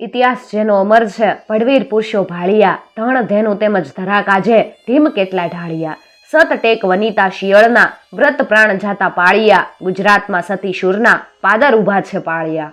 ઇતિહાસ જેનો અમર છે, પડવીર પુરુષો ભાળિયા ધણ ધેનું તેમજ ધરા કાજે ધીમ કેટલા ઢાળિયા. સત ટેક વનિતા શિયળના, વ્રત પ્રાણ જાતા પાળિયા, ગુજરાતમાં સતી શૂરના, પાદર ઊભા છે પાળિયા.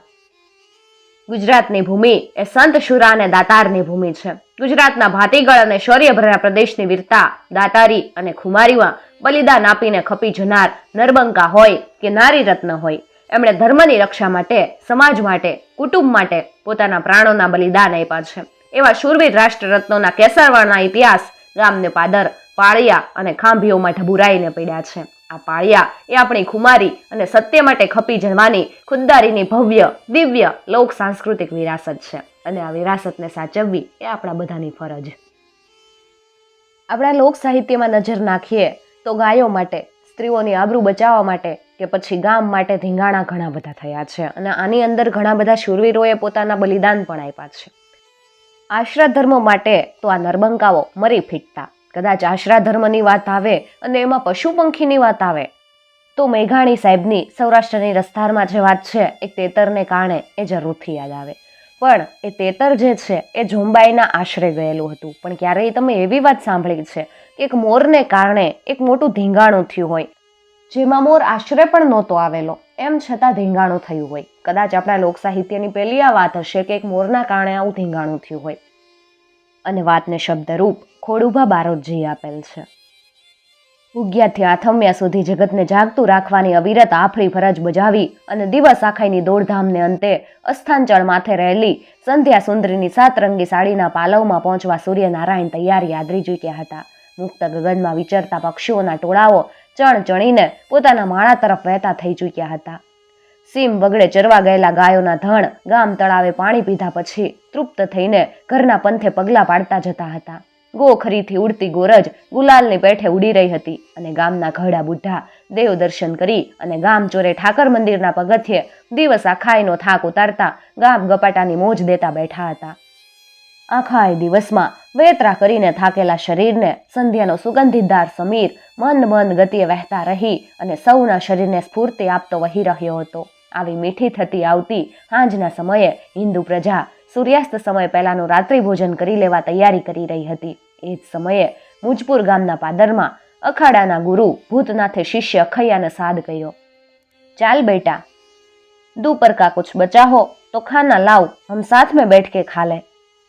ગુજરાતની ભૂમિ એ સંત શુરા અને દાતારની ભૂમિ છે. ગુજરાતના ભાતીગળ અને શૌર્યભર્યા પ્રદેશની વીરતા, દાતારી અને ખુમારીમાં બલિદાન આપીને ખપી જનાર નરબંકા હોય કે નારી રત્ન હોય. એમણે ધર્મની રક્ષા માટે, સમાજ માટે, કુટુંબ માટે પોતાના પ્રાણોના બલિદાન આપ્યા છે. એવા શૂરવીર રાષ્ટ્રરત્નોના કેસરવાળના ઇતિહાસ ગામને પાદર, પાળિયા અને ખાંભીઓમાં ઢબુરાઈને પડ્યા છે. આ પાળિયા એ આપણી ખુમારી અને સત્ય માટે ખપી જવાની ખુદદારીની ભવ્ય, દિવ્ય, લોક સાંસ્કૃતિક વિરાસત છે. અને આ વિરાસતને સાચવવી એ આપણા બધાની ફરજ. આપણા લોક સાહિત્યમાં નજર નાખીએ તો ગાયો માટે, સ્ત્રીઓની આબરૂ બચાવવા માટે કે પછી ગામ માટે ધીંગાણા ઘણા બધા થયા છે અને આની અંદર ઘણા બધા શૂરવીરોએ પોતાના બલિદાન પણ આપ્યા છે. આશ્રા ધર્મ માટે તો આ નરબંકાઓ મરી ફીટતા. કદાચ આશરા ધર્મની વાત આવે અને એમાં પશુ પંખીની વાત આવે, તો મેઘાણી સાહેબની સૌરાષ્ટ્રની રસ્તારમાં જે વાત છે, એ તેતરને કારણે એ જરૂરથી યાદ આવે. પણ એ તેતર જે છે, એ જોંબાઈના આશરે ગયેલું હતું. પણ ક્યારેય તમે એવી વાત સાંભળી છે કે એક મોરને કારણે એક મોટું ધીંગાણું થયું હોય. જેમાં મોર આશરે પણ નહોતો આવેલો. એમ છતાં ધીંગાણું થયું હોય. કદાચ આપણા લોકસાહિત્યની પહેલી આ વાત હશે કે એક મોરના કારણે આવું ધીંગાણું થયું હોય. અને વાતને શબ્દરૂપ ખોડુભા બારોટજીએ આપેલ છે. ઉગ્યાથી આથમ્યા સુધી જગતને જાગતું રાખવાની અવિરત આફરી ફરજ બજાવી અને દિવસ આખાઈની દોડધામને અંતે અસ્થાંચળ માથે રહેલી સંધ્યા સુંદરીની સાતરંગી સાડીના પાલવમાં પહોંચવા સૂર્યનારાયણ તૈયારી આદરી ચૂક્યા હતા. મુક્ત ગગનમાં વિચરતા પક્ષીઓના ટોળાઓ ચણ ચણીને પોતાના માળા તરફ વહેતા થઈ ચૂક્યા હતા. સીમ વગડે ચરવા ગયેલા ગાયોના ધણ ગામ તળાવે પાણી પીધા પછી તૃપ્ત થઈને ઘરના પંથે પગલાં પાડતા જતા હતા. ગોખરીથી ઉડતી ગોરજ ગુલાલની પેઠે ઉડી રહી હતી અને ગામના ઘડા બુઢા દેવ દર્શન કરી અને ગામ ચોરે ઠાકર મંદિરના પગથિયે દિવસ આખાઈનો થાક ઉતારતા ગામ ગપાટાની મોજ દેતા બેઠા હતા. આખા એ દિવસમાં વેતરા કરીને થાકેલા શરીરને સંધ્યાનો સુગંધિતદાર સમીર મંદ મંદ ગતિએ વહેતા રહી અને સૌના શરીરને સ્ફૂર્તિ આપતો વહી રહ્યો હતો. આવી મીઠી થતી આવતી સાંજના સમયે હિન્દુ પ્રજા સૂર્યાસ્ત સમય પહેલાંનું રાત્રિ ભોજન કરી લેવા તૈયારી કરી રહી હતી. એ જ સમયે મુજપુર ગામના પાદરમાં અખાડાના ગુરુ ભૂતનાથે શિષ્ય અખૈયાને સાદ કર્યો. ચાલ બેટા દૂપર કા કુછ બચા હો તો ખાના લાવ, હમ સાથ મેં બેઠ કે ખા લે.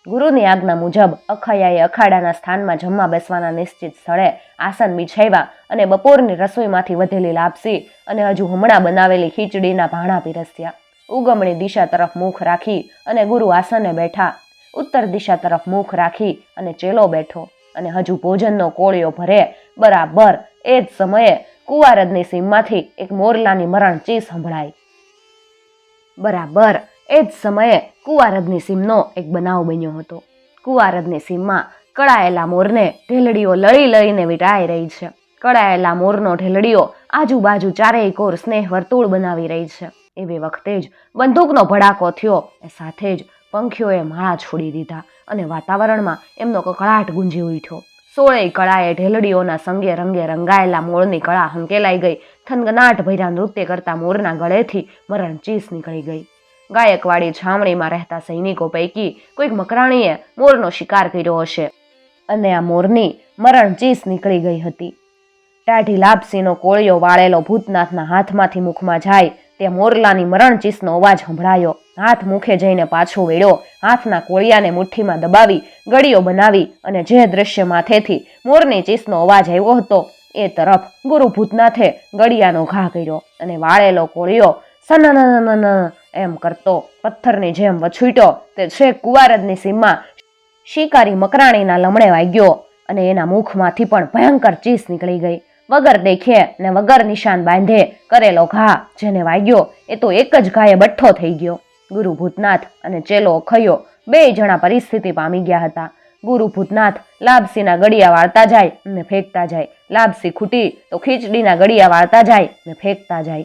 ગુરુની આજ્ઞા મુજબ અખૈયાએ અખાડાના સ્થાનમાં જમવા બેસવાના નિશ્ચિત સ્થળે આસન બિછાવ્યા અને બપોરની રસોઈમાંથી વધેલી લાપસી અને હજુ હમણાં બનાવેલી ખીચડીના ભાણા પીરસ્યા. ઉગમણી દિશા તરફ મુખ રાખી અને ગુરુ આસને બેઠા. ઉત્તર દિશા તરફ મુખ રાખી અને ચેલો બેઠો અને હજુ ભોજનનો કોળિયો ભરે. બરાબર એ જ સમયે કુવારદની સીમમાંથી એક મોરલાની મરણ ચી સંભળાઈ બરાબર એ જ સમયે કુવારદની સીમનો એક બનાવ બન્યો હતો. કુવારદની સીમમાં કળાયેલા મોરને ઢેલડીઓ લળી લળીને વીંટાઈ રહી છે. કળાયેલા મોરનો ઢેલડીઓ આજુબાજુ ચારેય કોર સ્નેહ વર્તુળ બનાવી રહી છે. એવી વખતે જ બંદૂકનો ભડાકો થયો. એ સાથે જ પંખીઓએ માળા છોડી દીધા અને વાતાવરણમાં એમનો કકળાટ ગુંજી ઉઠ્યો. સોળેય કળાએ ઢેલડીઓના સંગે રંગે રંગાયેલા મોરની કળા હંકેલાઈ ગઈ. થનગનાટ ભર્યા નૃત્ય કરતા મોરના ગળેથી મરણ ચીસ નીકળી ગઈ. ગાયકવાડી છાવણીમાં રહેતા સૈનિકો પૈકી કોઈક મકરાણીએ મોરનો શિકાર કર્યો હશે. અને આ મોરની મરણ ચીસ નીકળી ગઈ હતી. ટાઢી લાપસીનો કોળિયો વાળેલો ભૂતનાથના હાથમાંથી મુખમાં જાય તે મોરલાની મરણ ચીસનો અવાજ સંભળાયો. હાથ મુખે જઈને પાછો વેળ્યો હાથના કોળિયાને મુઠ્ઠીમાં દબાવી, ગળીઓ બનાવી અને જે દ્રશ્ય માથેથી મોરની ચીસનો અવાજ આવ્યો હતો એ તરફ ગુરુ ભૂતનાથે ગળિયાનો ઘા કર્યો અને વાળેલો કોળિયો સનનનનન એમ કરતો પથ્થરની જેમ વછૂટ્યો તે છેક કુવારદની સીમમાં શિકારી મકરાણીના લમણે વાગ્યો અને એના મુખમાંથી પણ ભયંકર ચીસ નીકળી ગઈ. વગર દેખે ને વગર નિશાન બાંધે કરેલો ઘા જેને વાગ્યો એ તો એક જ ઘાએ બઠ્ઠો થઈ ગયો. ગુરુ ભૂતનાથ અને ચેલો અખયો બે જણા પરિસ્થિતિ પામી ગયા હતા. ગુરુ ભૂતનાથ લાભસીના ગળિયા વાળતા જાય ને ફેંકતા જાય. લાભસી ખૂટી તો ખીચડીના ગળિયા વાળતા જાય ને ફેંકતા જાય.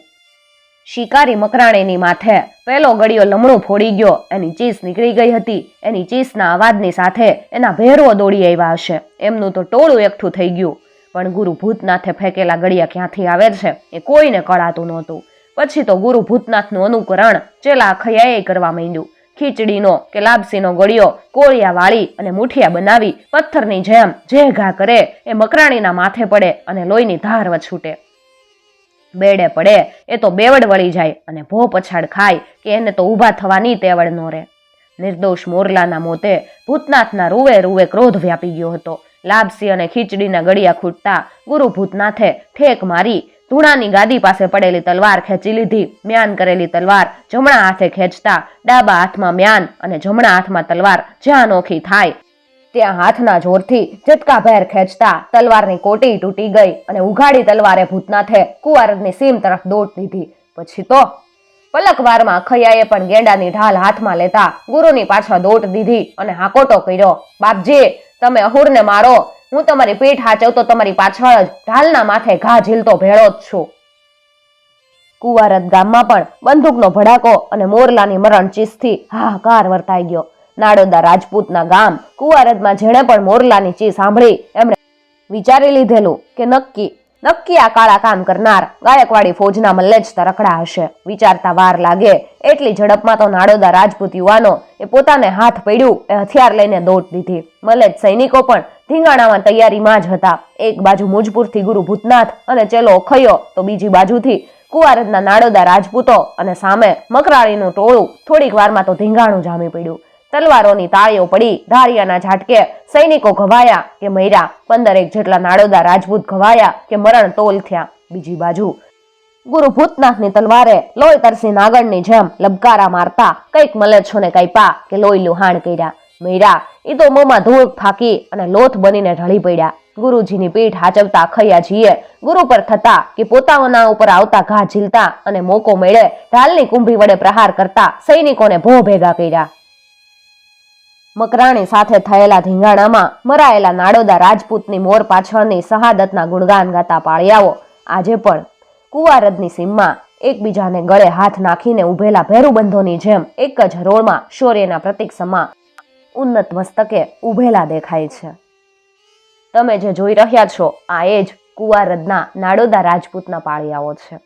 શિકારી મકરાણીની માથે. પહેલો ગળિયો લમણું ફોડી ગયો. એની ચીસ નીકળી ગઈ હતી. એની ચીસના અવાજની સાથે એના ભેરવો દોડી આવ્યા હશે. એમનું તો ટોળું એકઠું થઈ ગયું. પણ ગુરુ ભૂતનાથે ફેંકેલા ગળિયા ક્યાંથી આવે છે એ કોઈને કળાતું નહોતું. પછી તો ગુરુ ભૂતનાથનું અનુકરણ ચેલા અખૈયાએ કરવા માંડ્યું. ખીચડીનો કે લાપસીનો ગળિયો કોળિયા વાળી અને મુઠિયા બનાવી પથ્થરની જેમ જે ઘા કરે એ મકરાણીના માથે પડે અને લોહીની ધાર વછૂટે. બેડે પડે, એ તો બેવડ વળી જાય અને ભો પછાડ ખાય કે એને તો ઊભા થવાની તેવડ નો રહે. નિર્દોષ મોરલાના મોતે ભૂતનાથના રૂવે રૂવે ક્રોધ વ્યાપી ગયો હતો. લાપસી અને ખીચડીના ગળિયા ખૂટતા ગુરુ ભૂતનાથે ઠેક મારી, ધૂણાની ગાદી પાસે પડેલી તલવાર ખેંચી લીધી, મ્યાન કરેલી તલવાર જમણા હાથે ખેંચતા ડાબા હાથમાં મ્યાન અને જમણા હાથમાં તલવાર જ્યાં નોખી થાય ત્યાં હાથના જોરથી ઝટકાભેર ખેંચતા તલવારની કોટી તૂટી ગઈ અને ઉઘાડી તલવારે ભૂતનાથે કુંવારદની સીમ તરફ દોટ દીધી. પછી તો પલકવારમાં ખૈયાએ પણ ગેંડાની ઢાલ હાથમાં લેતા ગુરુની પાછળ દોટ દીધી અને હાકોટો કર્યો. બાપજી, તમે અહુરને મારો. હું તમારી પીઠ હાચવતો તમારી પાછળ જ ઢાલના માથે ઘા ઝીલતો ભેળો જ છું. કુવારત ગામમાં પણ બંદૂકનો ભડાકો અને મોરલાની મરણ ચીસથી હાહાકાર વર્તાઈ ગયો. નાડોદા રાજપૂતના ગામ કુવારદમાં જેણે પણ મોરલાની ચી સાંભળી, એમણે વિચારી લીધેલું કે નક્કી નક્કી આ કાળા કામ કરનાર ગાયકવાડી ફોજના મલ્લે જ તરકડા હશે. વિચારતા વાર લાગે, એટલી ઝડપમાં તો નાડોદા રાજપૂત યુવાનો એ પોતાને હાથ પડ્યું, એ હથિયાર લઈને દોટ દીધી. મલ્લે સૈનિકો પણ ધીંગાણામાં તૈયારીમાં જ હતા. એક બાજુ મુજપુરથી ગુરુ ભૂતનાથ અને ચેલો ખયો તો બીજી બાજુથી કુવારદના નાડોદા રાજપૂતો અને સામે મકરાળીનું ટોળું થોડીક વારમાં તો ધીંગાણું જામી પડ્યું. તલવારોની તાળીઓ પડી, ધારિયાના ઝાટકે સૈનિકો ઘવાયા કે મૈરા પંદરેક જેટલા નાડોદા રાજપૂત ઘવાયા કે મરણ તોલ થયા બીજી બાજુ. ગુરુ ભૂતનાથની તલવારે લોહી તરસી નાગણની જેમ લબકારા મારતા કંઈક મલેચ્છોને કાપ્યા કે લોહી લુહાણ કર્યા. મૈરા એ તો મોંમાં ધૂળ ફાકી અને લોથ બનીને ઢળી પડ્યા. ગુરુજીની પીઠ હાચવતા ખૈયાજીએ ગુરુ પર થતા કે પોતાના ઉપર આવતા ઘા ઝીલતા અને મોકો મેળે ઢાલની કુંભી વડે પ્રહાર કરતા સૈનિકોને ભો ભેગા કર્યા. મકરાણી સાથે થયેલા ધીંગાણામાં મરાયેલા નાડોદા રાજપૂતની મોર પાછળની શહાદતના ગુણગાન ગાતા પાળિયાઓ આજે પણ કુવારદની સીમમાં એકબીજાને ગળે હાથ નાખીને ઉભેલા ભેરુબંધોની જેમ એક જ રોળમાં શૌર્યના પ્રતિક સમા ઉન્નત મસ્તકે ઉભેલા દેખાય છે. તમે જે જોઈ રહ્યા છો, આ એ જ કુવારદના નાડોદા રાજપૂતના પાળિયાઓ છે.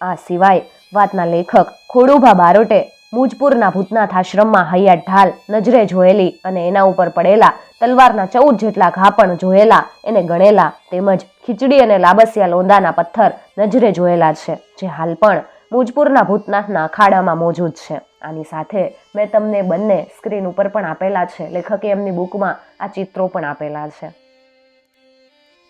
આ સિવાય વાતના લેખક ખોડુભા બારોટે મુજપુરના ભૂતનાથ આશ્રમમાં હૈયા ઢાલ નજરે જોયેલી અને એના ઉપર પડેલા તલવારના ચૌદ જેટલા ઘા પણ જોયેલા, એને ગણેલા તેમજ ખીચડી અને લાબસિયા લોંદાના પથ્થર નજરે જોયેલા છે, જે હાલ પણ મુજપુરના ભૂતનાથના અખાડામાં મોજૂદ છે. આની સાથે મેં તમને બંને સ્ક્રીન ઉપર પણ આપેલા છે, લેખકે એમની બુકમાં આ ચિત્રો પણ આપેલા છે.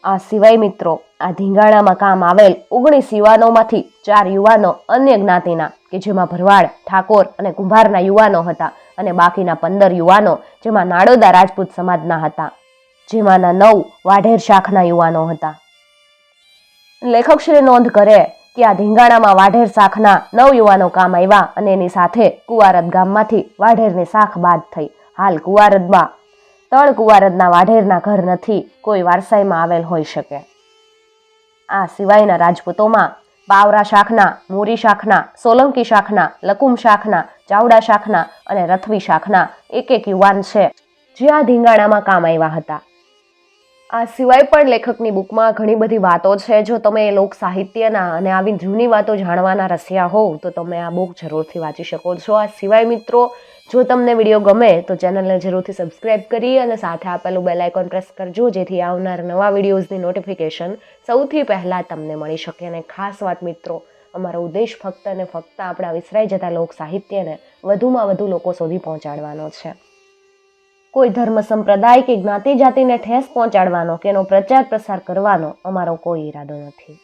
આ સિવાય મિત્રો, આ ધીંગાણામાં કામ આવેલ ઓગણીસ યુવાનોમાંથી ચાર યુવાનો અન્ય જ્ઞાતિના કે જેમાં ભરવાડ, ઠાકોર અને કુંભારના યુવાનો હતા અને બાકીના પંદર યુવાનો જેમાં નાડોદા રાજપૂત સમાજના હતા, જેમાંના નવ વાઢેર શાખના યુવાનો હતા. લેખકશ્રી નોંધ કરે કે આ ધીંગાણામાં વાઢેર શાખના નવ યુવાનો કામ આવ્યા અને એની સાથે કુવારદ ગામમાંથી વાઢેરની શાખ બાદ થઈ. હાલ કુવારદમાં તળ કુવારદના વાઢેરના ઘર નથી, કોઈ વારસાઈમાં આવેલ હોઈ શકે. આ સિવાયના રાજપૂતોમાં બાવરા શાખના, મોરી શાખના, સોલંકી શાખના, લકુમ શાખના, ચાવડા શાખના અને રથવી શાખના એક એક યુવાન છે, જે આ ધીંગાણામાં કામ આવ્યા હતા. આ સિવાય પણ લેખકની બુકમાં ઘણી બધી વાતો છે. જો તમે લોક સાહિત્યના અને આવી જૂની વાતો જાણવાના રસિયા હોવ, તો તમે આ બુક જરૂરથી વાંચી શકો છો. આ સિવાય મિત્રો જો તમને વીડિયો ગમે તો ચેનલને જરૂરથી સબસ્ક્રાઇબ કરી અને સાથે આપેલું બેલ આઇકોન પ્રેસ કરજો, જેથી આવનાર નવા વિડીયોઝની નોટિફિકેશન સૌથી પહેલાં તમને મળી શકે. અને ખાસ વાત મિત્રો, અમારો ઉદ્દેશ ફક્ત અને ફક્ત આપણા વિસરાઈ જતા લોક સાહિત્યને વધુમાં વધુ લોકો સુધી પહોંચાડવાનો છે. કોઈ ધર્મ સંપ્રદાય કે જ્ઞાતિ જાતિને ઠેસ પહોંચાડવાનો કે એનો પ્રચાર પ્રસાર કરવાનો અમારો કોઈ ઈરાદો નથી.